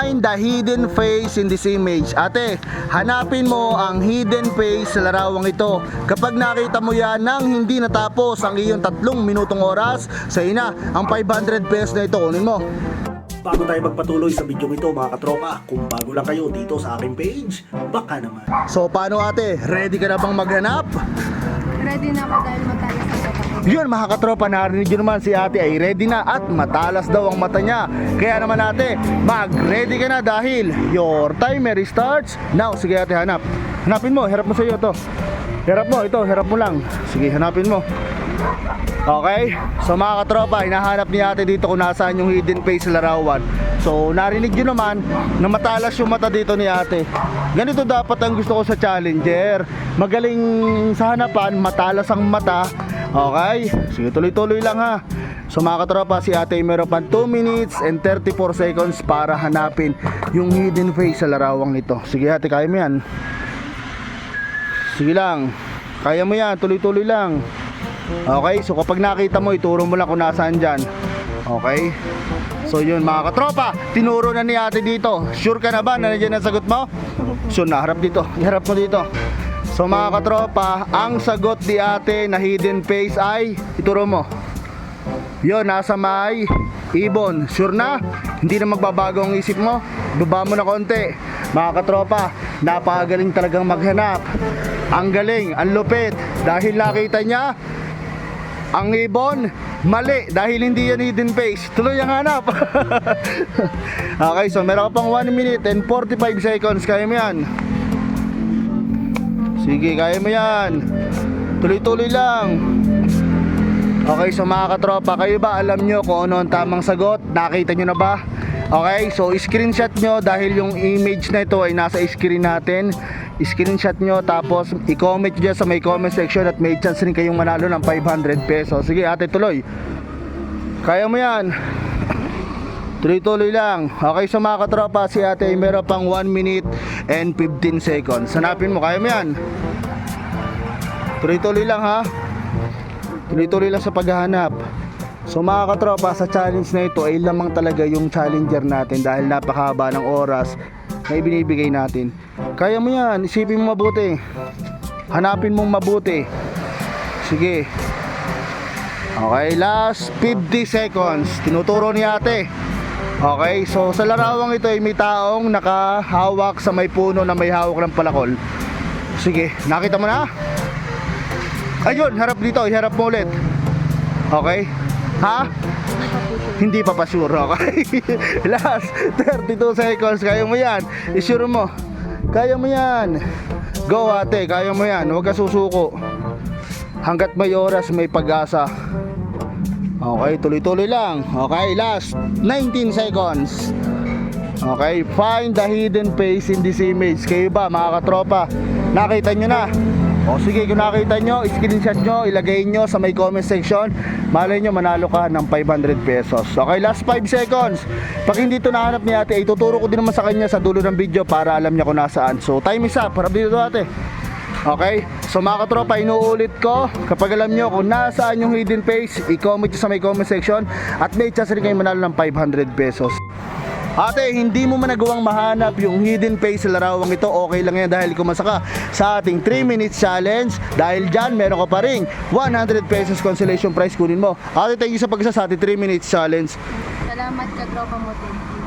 Find the hidden face in this image. Ate, hanapin mo ang hidden face sa larawang ito. Kapag nakita mo yan nang hindi natapos ang iyong tatlong minutong oras, sa ina, ang 500 pesos na ito, kunin mo. Bago tayo magpatuloy sa video ito mga katropa, kung bago lang kayo dito sa aking page, baka naman. So, paano ate? Ready ka na bang maghanap? Ready na ako dahil kapatid. Yun mga katropa, narinig nyo naman si ate ay ready na at matalas daw ang mata niya. Kaya naman ate, mag-ready ka na dahil your timer starts now. Sige ate, hanap. Hanapin mo, harap mo sa iyo to. Harap mo, ito, harap mo lang. Sige, hanapin mo. Okay? So mga katropa, hinahanap ni ate dito kung nasaan yung hidden face sa larawan. So narinig nyo naman na matalas yung mata dito ni ate. Ganito dapat ang gusto ko sa challenger. Magaling sa hanapan, matalas ang mata. Okay? Sige, tuloy-tuloy lang ha. So mga katropa, si ate meron pa 2 minutes and 34 seconds para hanapin yung hidden face sa larawang ito. Sige ate, kaya mo yan. Sige lang. Kaya mo yan, tuloy-tuloy lang. Okay, so kapag nakita mo, ituro mo lang kung nasaan dyan. Okay? So yun mga katropa, tinuro na ni ate dito. Sure ka na ba na nandiyan ang sagot mo? So naharap dito, iharap mo dito. So mga katropa, ang sagot ni ate na hidden face ay, ituro mo. Yun, nasa may ibon. Sure na? Hindi na magbabago ang isip mo? Baba mo na konti. Mga katropa, napakagaling talagang maghanap. Ang galing, ang lupit. Dahil nakita niya, ang ibon, mali. Dahil hindi yan hidden face. Tuloy ang hanap. okay, so meron ka pang 1 minute and 45 seconds. Kaya mo yan. Sige, kaya mo yan. Tuloy-tuloy lang. Okay, so mga katropa, kayo ba alam nyo kung ano ang tamang sagot? Nakita nyo na ba? Okay, so screenshot nyo dahil yung image na ito ay nasa screen natin. Screenshot nyo tapos i-comment nyo sa may comment section at may chance rin kayong manalo ng 500 pesos. Sige ate, tuloy. Kaya mo yan. Tuloy-tuloy lang. Okay, so mga katropa, si ate ay meron pang 1 minute and 15 seconds. Hanapin mo, kaya mo yan. Tuloy-tuloy lang ha. Tuloy-tuloy lang sa paghahanap. So mga katropa, sa challenge na ito ay lamang talaga yung challenger natin dahil napakahaba ng oras na ibinibigay natin. Kaya mo yan, isipin mo mabuti. Hanapin mong mabuti. Sige. Okay, last 50 seconds. Tinuturo ni ate. Okay, so sa larawang ito ay may taong nakahawak sa may puno na may hawak ng palakol. Sige, nakita mo na? Ayun, harap dito, iharap mo ulit. Okay? Ha? Hindi pa pa sure, okay? Last 32 seconds, kaya mo yan. Isure mo. Kaya mo yan. Go ate, kaya mo yan. Huwag ka susuko. Hanggat may oras, may pag-asa. Okay, tuloy-tuloy lang. Okay, last 19 seconds. Okay, find the hidden face in this image. Kayo ba, mga katropa? Nakita nyo na? O sige, kung nakita nyo, screenshot nyo, ilagay nyo sa may comment section. Malay nyo, manalo ka ng 500 pesos. Okay, last 5 seconds. Pag hindi ito nahanap ni ate, ituturo ko din naman sa kanya sa dulo ng video para alam niya kung nasaan. So, time is up. Harap dito ate. Okay? So mga katropa, inuulit ko. Kapag alam nyo kung nasaan yung hidden face I-comment sa may comment section. At may chance rin kayo manalo ng 500 pesos. Ate, hindi mo man nagawang mahanap yung hidden face sa larawang ito. Okay lang yan dahil kumasa ka sa ating 3 minutes challenge. Dahil dyan, meron ka pa rin 100 pesos consolation prize kunin mo. Ate, thank you sa pagkasa sa ating 3 minutes challenge. Salamat ka, tropa mo din.